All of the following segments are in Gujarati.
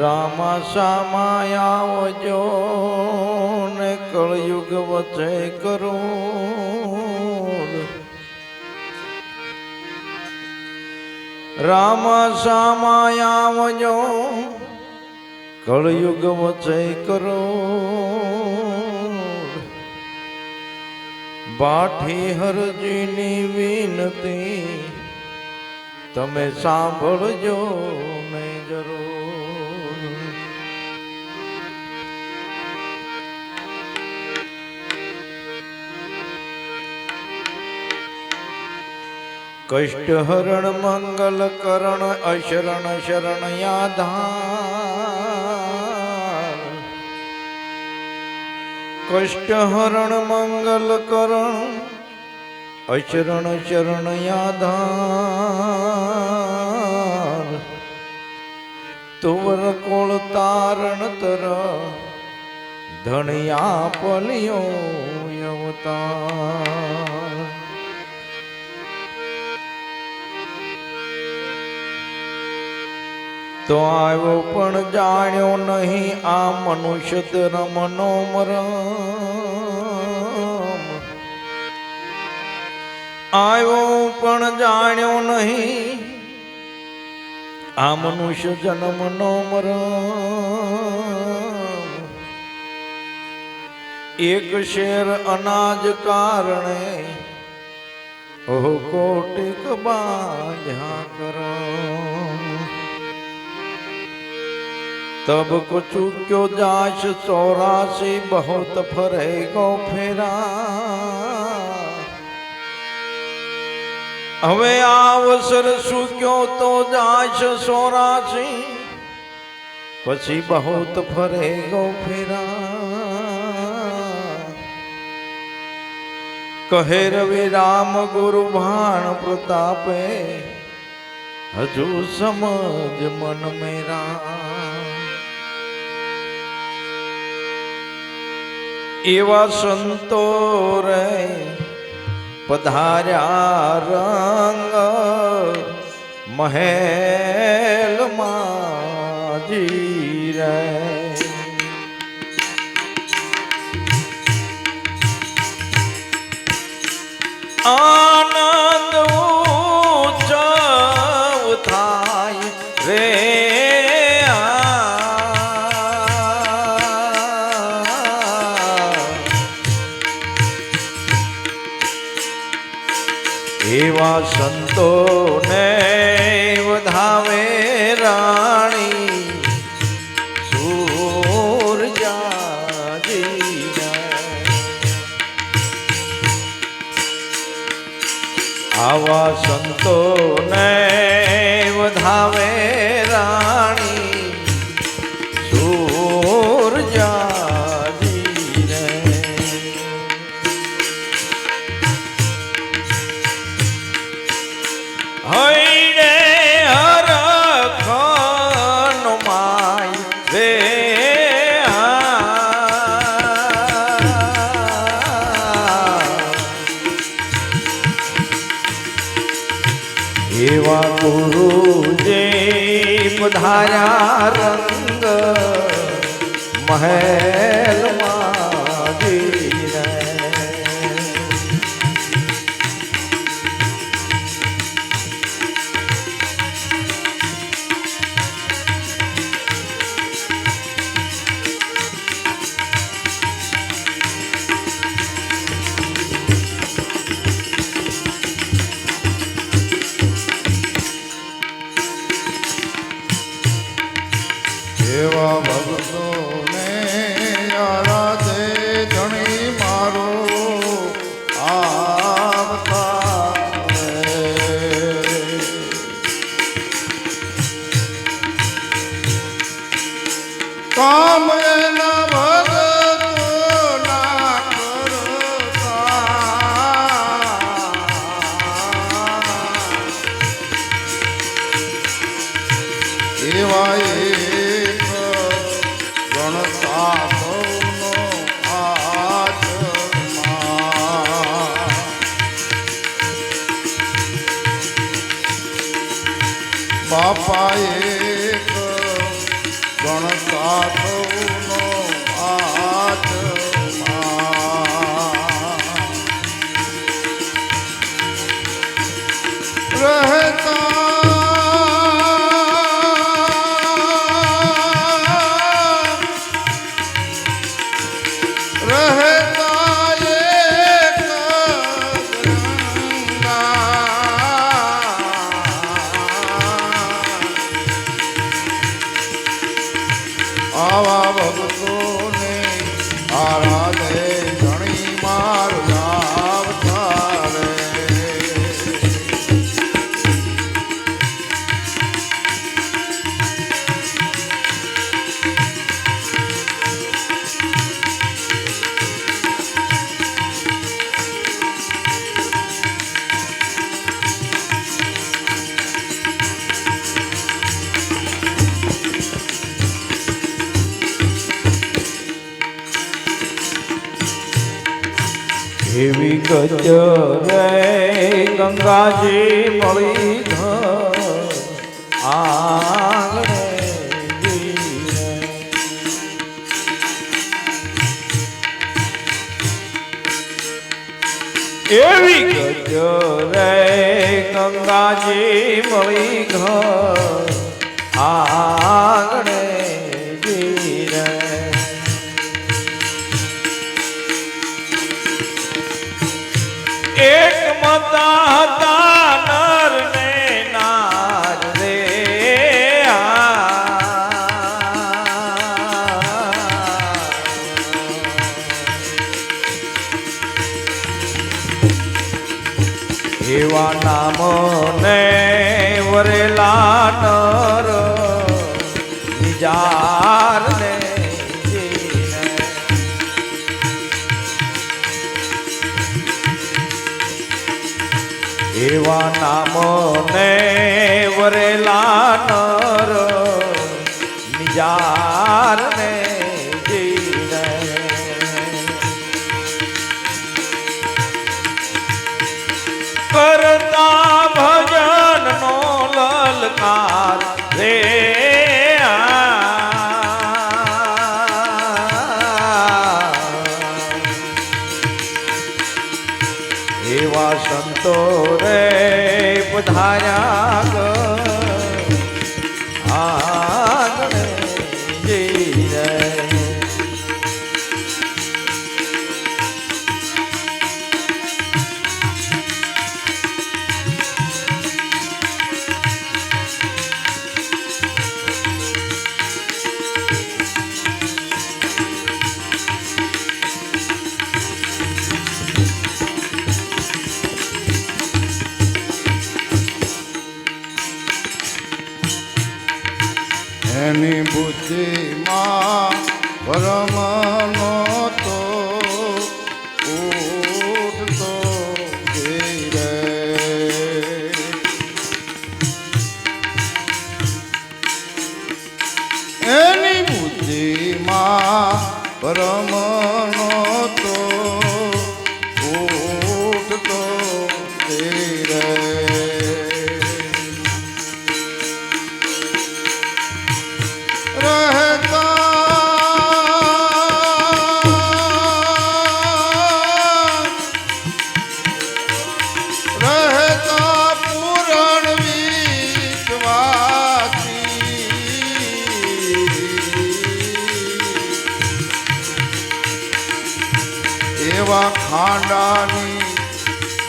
રામા સામાયાવજો ને કળયુગ વચ્ચે કરું. રામ સામાયાવજો કળયુગ વચ્ચે કરો. બાઠી હરજીની વિનતી તમે સાંભળજો નહીં જરૂર. કષ્ટ હરણ મંગલ કરણ અશરણ શરણ યાધાર. કષ્ટ હરણ મંગલ કરણ અશરણ શરણ યાધાર. તુવર કોળ તારણ તર ધણિયા પલિયો અવતાર તો આવ્યો પણ જાણ્યો નહીં આ મનુષ્ય રમનો મરમ. આવ્યો પણ જાણ્યો નહીં આ મનુષ્ય જન્મનો મર એક શેર અનાજ કારણે કોટિક બાંધ્યા કરો तब कुछ क्यों जाश चौरासी बहुत फरे गो फेरा હવે આવસર સુક્યો તો જાશ સોરાસી પછી બહુત ફરે ગો ફેરા કહે રવિ રામ ગુરુ ભાણ પ્રતાપે હજુ સમજ મન મેરા એવા સંતો રે પધાર્યા રંગ મહેલ માજી રે આનંદ એવા સંતોને વધાવે રાણી એવા ગુરુજે પધાર્યા રંગ. મહેલમાં રહેતા એવી ગજ રે ગંગાજી મળી જીવે. એવી ગજ રે ગંગાજી મળી ઘર આંગણે નામ ને વરેલા નર નિજાર ને. એવા નામ ને વરેલા નર નિજાર ને સંતો રે પધાર્યા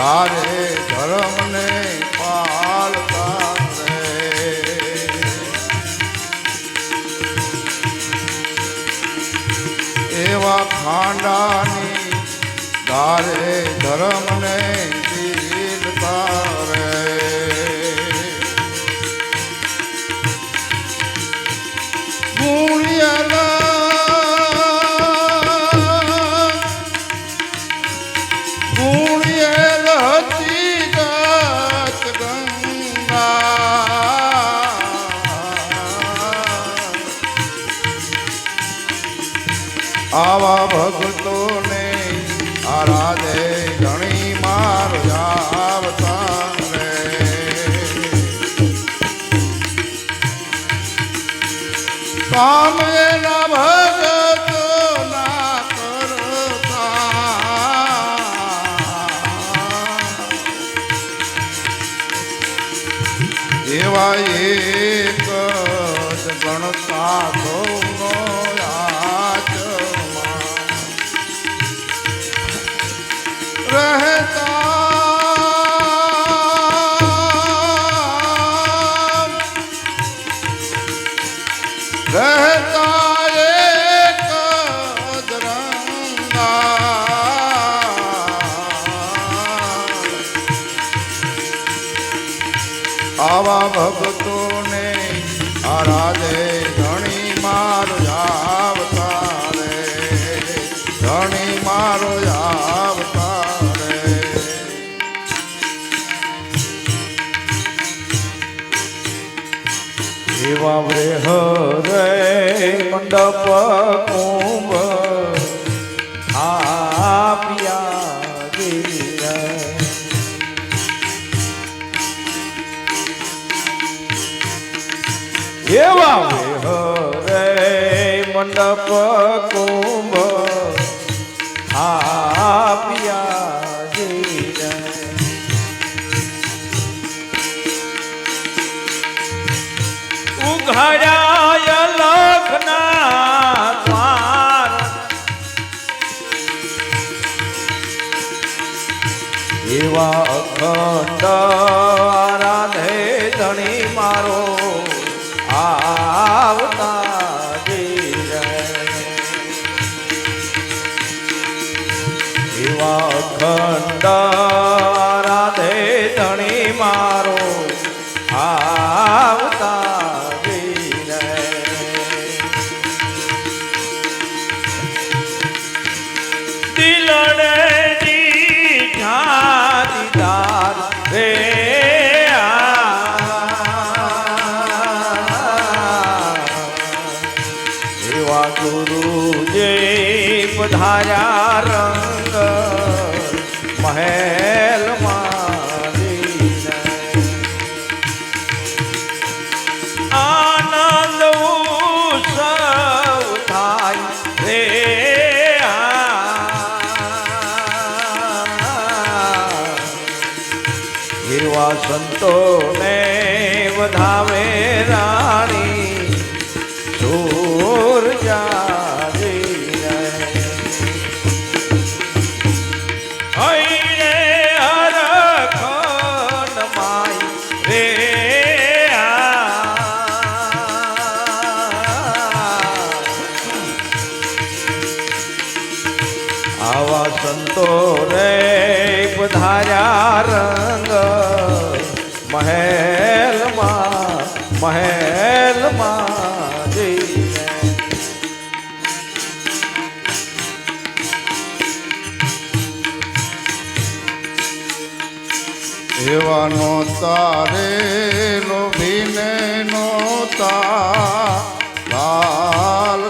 ધારે ધર્મને પાળતા એવા ખાંડાની ધારે ધર્મને Amen. ભક્તોને આરાધે, ધણી મારો આવતા રે ધણી મારો આવતા રે એવા વ્રે હરે મંડપ, કુંભ એવા રે મંડપ કુંભ આપ્યા ઉઘાડા નવા ગુરુ જે પધાર્યા રંગ મહેલમાં આવા સંતો રે પધાર્યા રંગ. મહેલમાં મહેલમાં એવાનો તારે લોભીને નોતા લાલ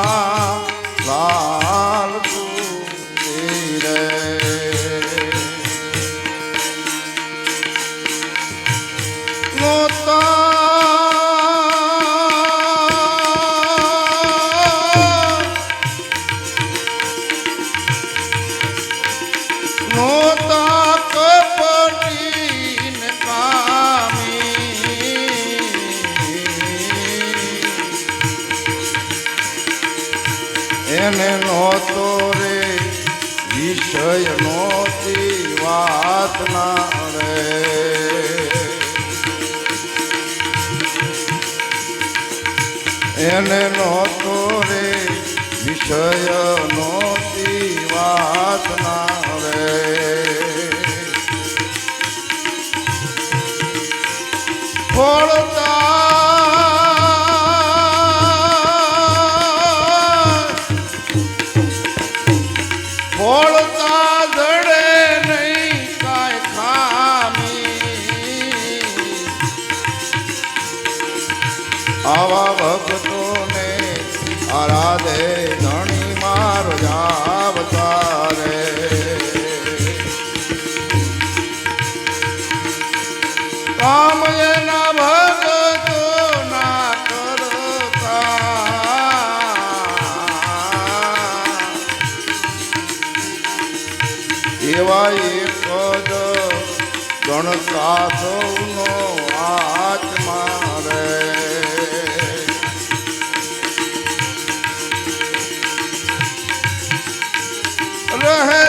रहे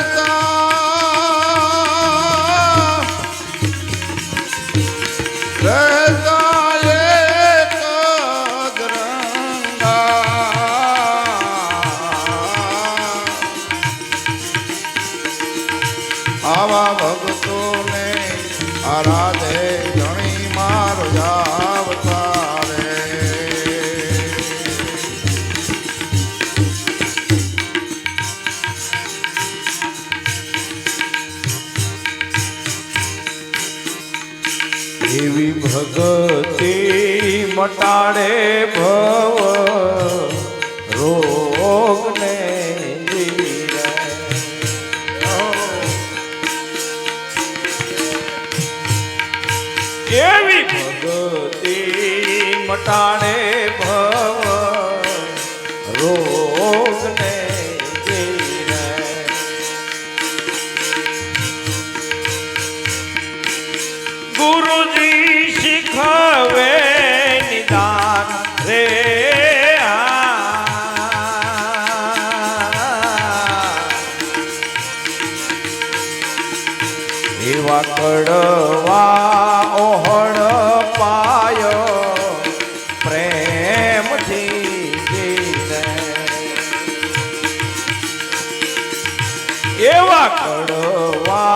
એવા કડવા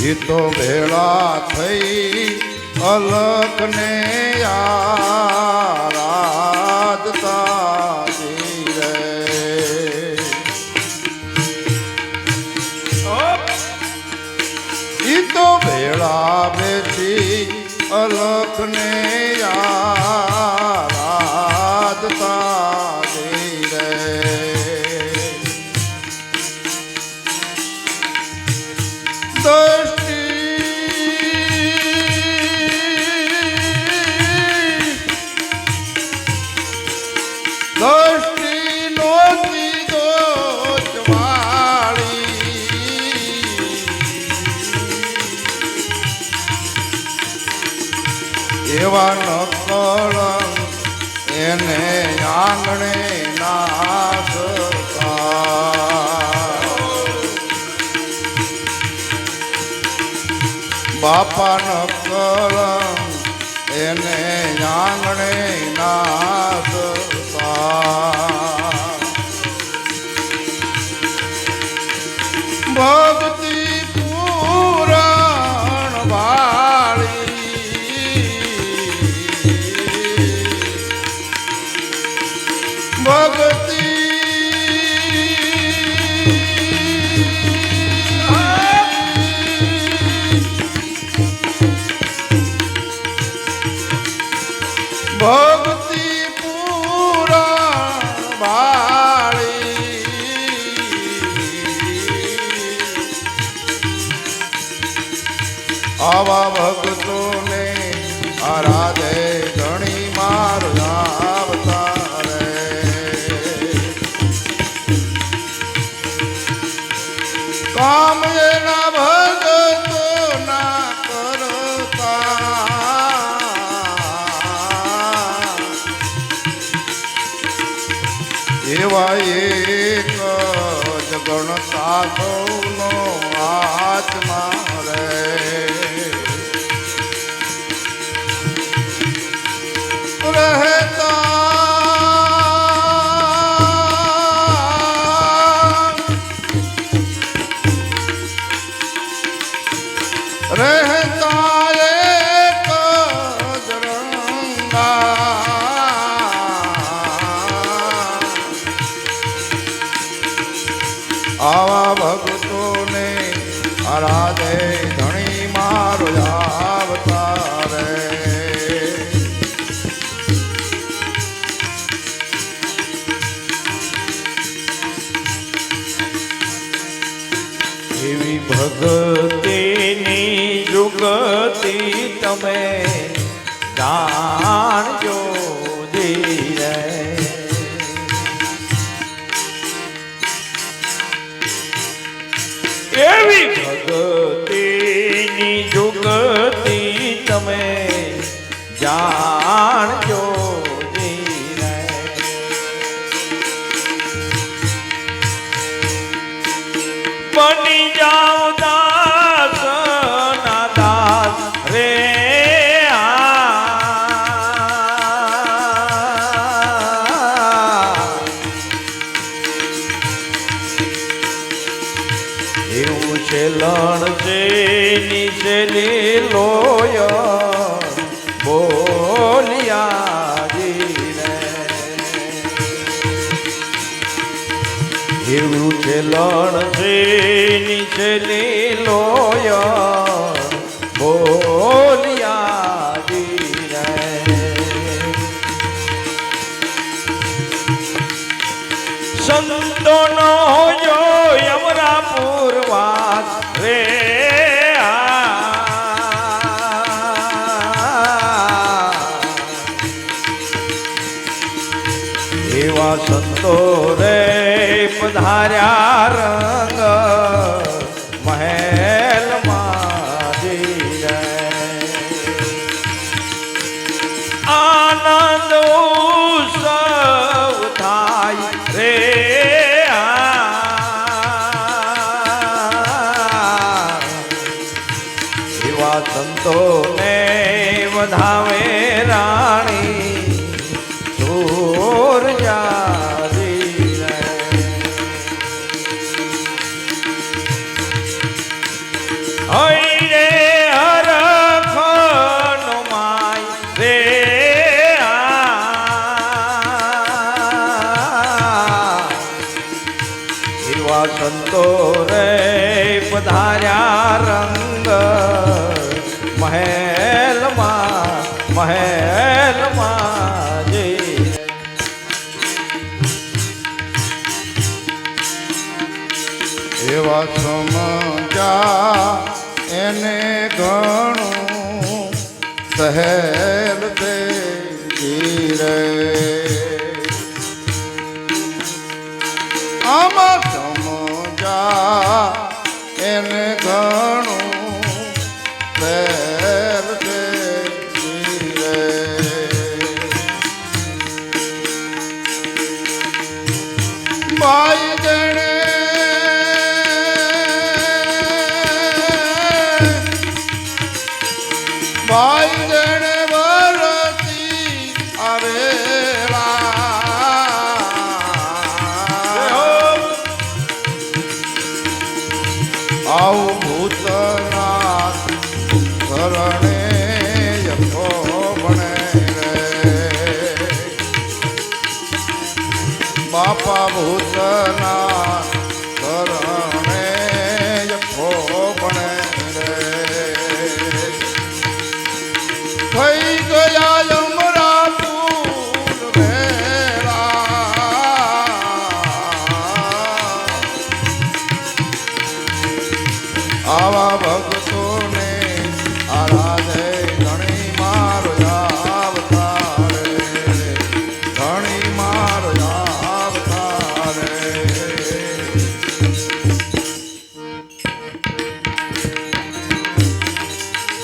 એ તો ભેળા થઈ અલકને યાદતા રે એ તો ભેળા બેઠી અલગ એવાનો કળંક એને આંગણે બાપાનો કળંક એને આંગણે નાદતા Oh. না હીરું છે લણ છે નીચે લીલોયા બોલી માર્યા રંગ મહેલ મારી આનંદ ઉત્સવ થાય રે એવા સંતો ને વધાવે રાણી એવા સમજા એને ઘણું સહેલ તે રે. ભૂષણા